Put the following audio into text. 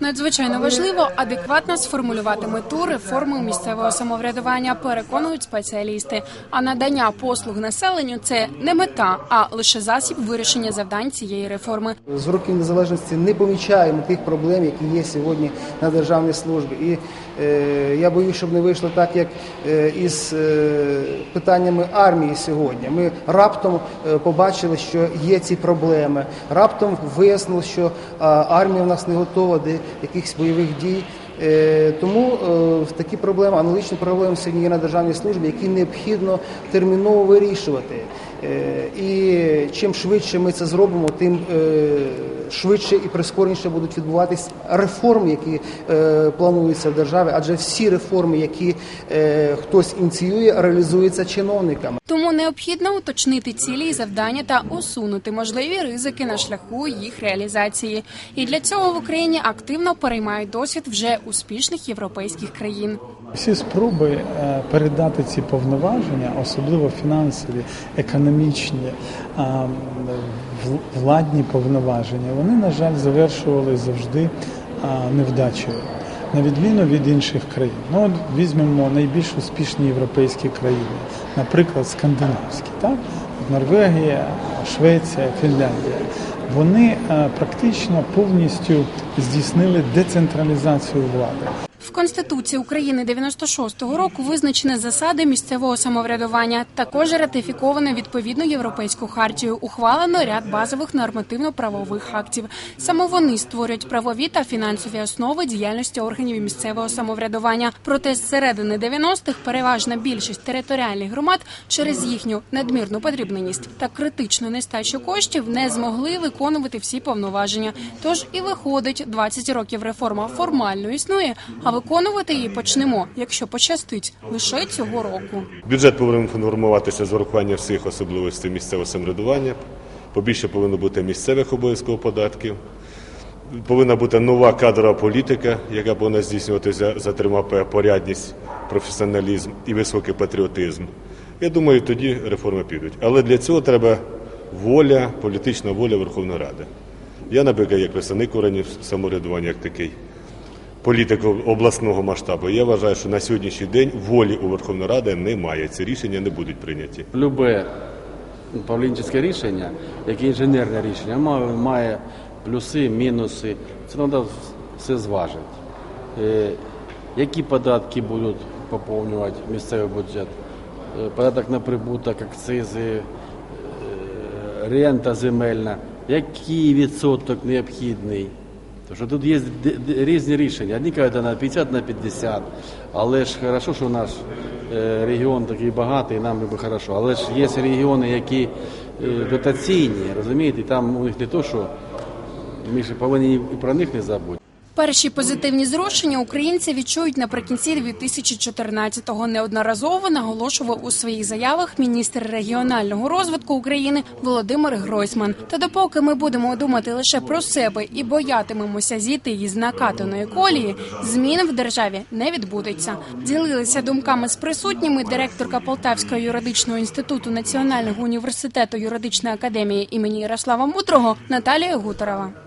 Надзвичайно важливо адекватно сформулювати мету реформи місцевого самоврядування, переконують спеціалісти. А надання послуг населенню це не мета, а лише засіб вирішення завдань цієї реформи. З років незалежності не помічаємо тих проблем, які є сьогодні на державній службі. І е, я боюсь, щоб не вийшло так, як е, із е, питаннями армії сьогодні. Ми раптом е, побачили, що є ці проблеми. Раптом вияснили, що армія в нас не готова до якихось бойових дій. Е, Тому е, такі проблеми, аналогічні проблеми сьогодні є на державній службі, які необхідно терміново вирішувати. Е, І чим швидше ми це зробимо, тим швидше і прискореніше будуть відбуватись реформи, які е, плануються в державі. Адже всі реформи, які е, хтось ініціює, реалізуються чиновниками. Тому необхідно уточнити цілі і завдання та усунути можливі ризики на шляху їх реалізації. І для цього в Україні активно переймають досвід вже успішних європейських країн. Всі спроби е, передати ці повноваження, особливо фінансові, економічні, владні повноваження, вони, на жаль, завершували завжди невдачею. На відміну від інших країн. Ну, от візьмемо найбільш успішні європейські країни, наприклад, скандинавські, так? Норвегія, Швеція, Фінляндія. Вони е, практично повністю здійснили децентралізацію влади. Конституції України 96-го року визначені засади місцевого самоврядування. Також ратифіковано відповідну європейську хартію. Ухвалено ряд базових нормативно-правових актів. Саме вони створюють правові та фінансові основи діяльності органів місцевого самоврядування. Проте з середини 90-х переважна більшість територіальних громад через їхню надмірну подрібненість та критичну нестачу коштів не змогли виконувати всі повноваження. Тож і виходить, 20 років реформа формально існує, а виконувати її почнемо, якщо пощастить, лише цього року. Бюджет повинен формуватися з урахуванням всіх особливостей місцевого самоврядування. Побільше повинно бути місцевих обов'язкових податків. Повинна бути нова кадрова політика, яка повинна здійснюватися, зокрема, порядність, професіоналізм і високий патріотизм. Я думаю, тоді реформи підуть. Але для цього треба воля, політична воля Верховної Ради. Я, наприклад, як представник органів самоврядування, як такий політик обласного масштабу, я вважаю, що на сьогоднішній день волі у Верховної Ради немає. Ці рішення не будуть прийняті. Любе управлінське рішення, як і інженерне рішення, має, має плюси, мінуси. Це треба все зважити. Е, які податки будуть поповнювати місцевий бюджет? Е, податок на прибуток, акцизи, е, рента земельна. Який відсоток необхідний? Тому що тут є різні рішення. Одні кажуть на 50 на 50. Але ж хорошо, що наш е, регіон такий багатий, нам би хорошо. Але ж є регіони, які е, дотаційні, розумієте, там у них не то, що ми ж повинні і про них не забути. Перші позитивні зрушення українці відчують наприкінці 2014-го. Неодноразово наголошував у своїх заявах міністр регіонального розвитку України Володимир Гройсман. Та допоки ми будемо думати лише про себе і боятимемося зійти із накатаної колії, змін в державі не відбудеться. Ділилися думками з присутніми директорка Полтавського юридичного інституту Національного університету юридичної академії імені Ярослава Мудрого Наталія Гуторова.